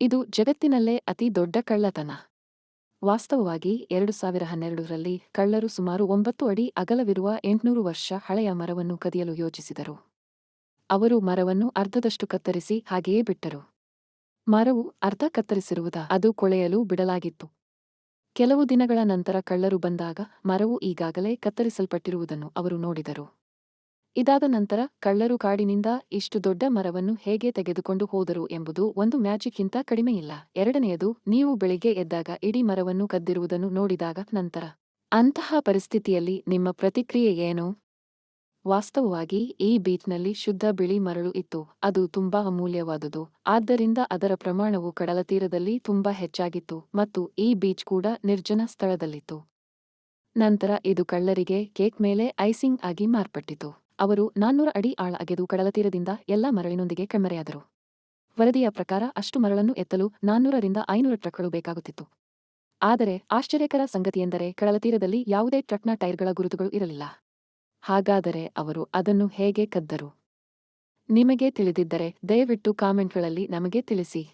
ಇದು ಜಗತ್ತಿನಲ್ಲೇ ಅತಿ ದೊಡ್ಡ ಕಳ್ಳತನ. ವಾಸ್ತವವಾಗಿ ಎರಡು ಸಾವಿರ ಹನ್ನೆರಡರಲ್ಲಿ ಕಳ್ಳರು ಸುಮಾರು ಒಂಬತ್ತು ಅಡಿ ಅಗಲವಿರುವ ಎಂಟುನೂರು ವರ್ಷ ಹಳೆಯ ಮರವನ್ನು ಕದಿಯಲು ಯೋಚಿಸಿದರು. ಅವರು ಮರವನ್ನು ಅರ್ಧದಷ್ಟು ಕತ್ತರಿಸಿ ಹಾಗೆಯೇ ಬಿಟ್ಟರು. ಮರವು ಅರ್ಧ ಕತ್ತರಿಸಿರುವುದ ಅದು ಕೊಳೆಯಲು ಬಿಡಲಾಗಿತ್ತು. ಕೆಲವು ದಿನಗಳ ನಂತರ ಕಳ್ಳರು ಬಂದಾಗ ಮರವು ಈಗಾಗಲೇ ಕತ್ತರಿಸಲ್ಪಟ್ಟಿರುವುದನ್ನು ಅವರು ನೋಡಿದರು. ಇದಾದ ನಂತರ ಕಳ್ಳರು ಕಾಡಿನಿಂದ ಇಷ್ಟು ದೊಡ್ಡ ಮರವನ್ನು ಹೇಗೆ ತೆಗೆದುಕೊಂಡು ಹೋದರು ಎಂಬುದು ಒಂದು ಮ್ಯಾಜಿಕ್ಗಿಂತ ಕಡಿಮೆಯಿಲ್ಲ. ಎರಡನೆಯದು, ನೀವು ಬೆಳಿಗ್ಗೆ ಎದ್ದಾಗ ಇಡೀ ಮರವನ್ನು ಕದ್ದಿರುವುದನ್ನು ನೋಡಿದಾಗ ನಂತರ. ಅಂತಹ ಪರಿಸ್ಥಿತಿಯಲ್ಲಿ ನಿಮ್ಮ ಪ್ರತಿಕ್ರಿಯೆ ಏನು? ವಾಸ್ತವವಾಗಿ, ಈ ಬೀಚ್ನಲ್ಲಿ ಶುದ್ಧ ಬಿಳಿ ಮರಳು ಇತ್ತು. ಅದು ತುಂಬಾ ಅಮೂಲ್ಯವಾದುದು. ಆದ್ದರಿಂದ ಅದರ ಪ್ರಮಾಣವು ಕಡಲತೀರದಲ್ಲಿ ತುಂಬಾ ಹೆಚ್ಚಾಗಿತ್ತು ಮತ್ತು ಈ ಬೀಚ್ ಕೂಡ ನಿರ್ಜನ ಸ್ಥಳದಲ್ಲಿತ್ತು. ನಂತರ ಇದು ಕಳ್ಳರಿಗೆ ಕೇಕ್ ಮೇಲೆ ಐಸಿಂಗ್ ಆಗಿ ಮಾರ್ಪಟ್ಟಿತು. ಅವರು ನಾನ್ನೂರ ಅಡಿ ಆಳ ಅಗೆದು ಕಡಲತೀರದಿಂದ ಎಲ್ಲ ಮರಳಿನೊಂದಿಗೆ ಕಣ್ಮರೆಯಾದರು. ವರದಿಯ ಪ್ರಕಾರ ಅಷ್ಟು ಮರಳನ್ನು ಎತ್ತಲು ನಾನ್ನೂರರಿಂದ ಐನೂರು ಟ್ರಕ್ಗಳು ಬೇಕಾಗುತ್ತಿತ್ತು. ಆದರೆ ಆಶ್ಚರ್ಯಕರ ಸಂಗತಿಯೆಂದರೆ ಕಡಲತೀರದಲ್ಲಿ ಯಾವುದೇ ಟ್ರಕ್ನ ಟೈರ್ಗಳ ಗುರುತುಗಳು ಇರಲಿಲ್ಲ. ಹಾಗಾದರೆ ಅವರು ಅದನ್ನು ಹೇಗೆ ಕದ್ದರು? ನಿಮಗೆ ತಿಳಿದಿದ್ದರೆ ದಯವಿಟ್ಟು ಕಾಮೆಂಟ್ಗಳಲ್ಲಿ ನಮಗೆ ತಿಳಿಸಿ.